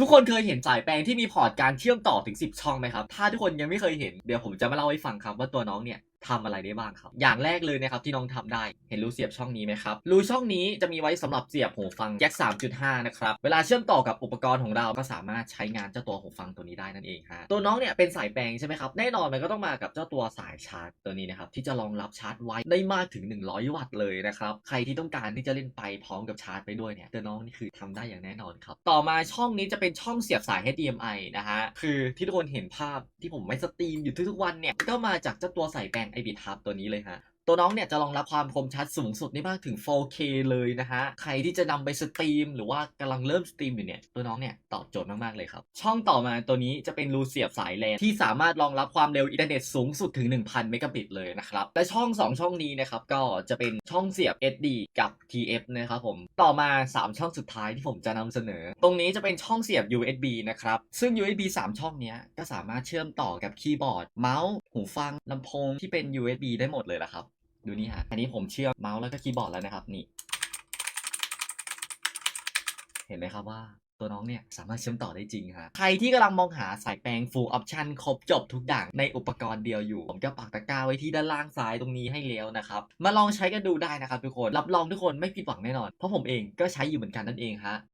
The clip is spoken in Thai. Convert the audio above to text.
ทุกคนเคยเห็นสายแปลงที่มีพอร์ตการเชื่อมต่อถึง 10 ช่องไหมครับ ถ้าทุกคนยังไม่เคยเห็น เดี๋ยวผมจะมาเล่าให้ฟังครับว่าตัวน้องเนี่ย ทำอะไรได้บ้างครับ อย่างแรกเลยนะครับที่น้องทำได้ เห็นรูเสียบช่องนี้ไหมครับ รูช่องนี้จะมีไว้สำหรับเสียบหูฟังแจ็ค3.5 นะครับ เวลาเชื่อมต่อกับอุปกรณ์ของเราก็สามารถใช้งานเจ้าตัวหูฟังตัวนี้ได้นั่นเองฮะ ตัวน้องเนี่ยเป็นสายแปลงใช่ไหมครับ แน่นอนมันก็ต้องมากับเจ้าตัวสายชาร์จตัวนี้นะครับที่จะรองรับชาร์จไว้ได้มากถึง 100 วัตต์เลยนะครับ ใครที่ต้องการที่จะเล่นไปพร้อมกับชาร์จไปด้วยเนี่ยตัวน้องนี่คือทำได้อย่างแน่นอนครับ ต่อมาช่องนี้จะเป็นช่องเสียบสาย HDMI นะฮะ คือที่ทุกคนเห็นภาพที่ผมไม่สตรีมอยู่ทุกๆวันเนี่ยก็มาจากเจ้าตัวสายแปลง i b i t Hub ตัวนี้เลยฮะ ตัวน้องเนี่ยจะรองรับความคมชัดสูงสุดได้มากถึง 4K เลยนะฮะ ใครที่จะนำไปสตรีม หรือว่ากำลังเริ่มสตรีมอยู่เนี่ย ตัวน้องเนี่ยตอบโจทย์มาก ๆ เลยครับ ช่องต่อมาตัวนี้จะเป็นรูเสียบสายแลนที่สามารถรองรับความเร็วอินเทอร์เน็ตสูงสุดถึง 1,000 เมกะบิตเลยนะครับ และช่อง 2 ช่องนี้นะครับก็จะเป็นช่องเสียบ SD กับ TF นะครับผม ต่อมา 3 ช่องสุดท้ายที่ผมจะนำเสนอ ตรงนี้จะเป็นช่องเสียบ USB นะครับ ซึ่ง USB 3 ช่องนี้ก็สามารถเชื่อมต่อกับคีย์บอร์ด เมาส์ หูฟังลำโพงที่เป็น USB ได้หมดเลยละครับ ดูนี่ฮะ อันนี้ผมเชื่อมเมาส์แล้วก็คีย์บอร์ดแล้วนะครับนี่ เห็นไหมครับว่าตัวน้องเนี่ยสามารถเชื่อมต่อได้จริงฮะ ใครที่กำลังมองหาสายแปลง full option ครบจบทุกอย่างในอุปกรณ์เดียวอยู่ ผมจะปักตะกร้าไว้ที่ด้านล่างซ้ายตรงนี้ให้แล้วนะครับ มาลองใช้กันดูได้นะครับทุกคน รับรองทุกคนไม่ผิดหวังแน่นอน เพราะผมเองก็ใช้อยู่เหมือนกันนั่นเองฮะ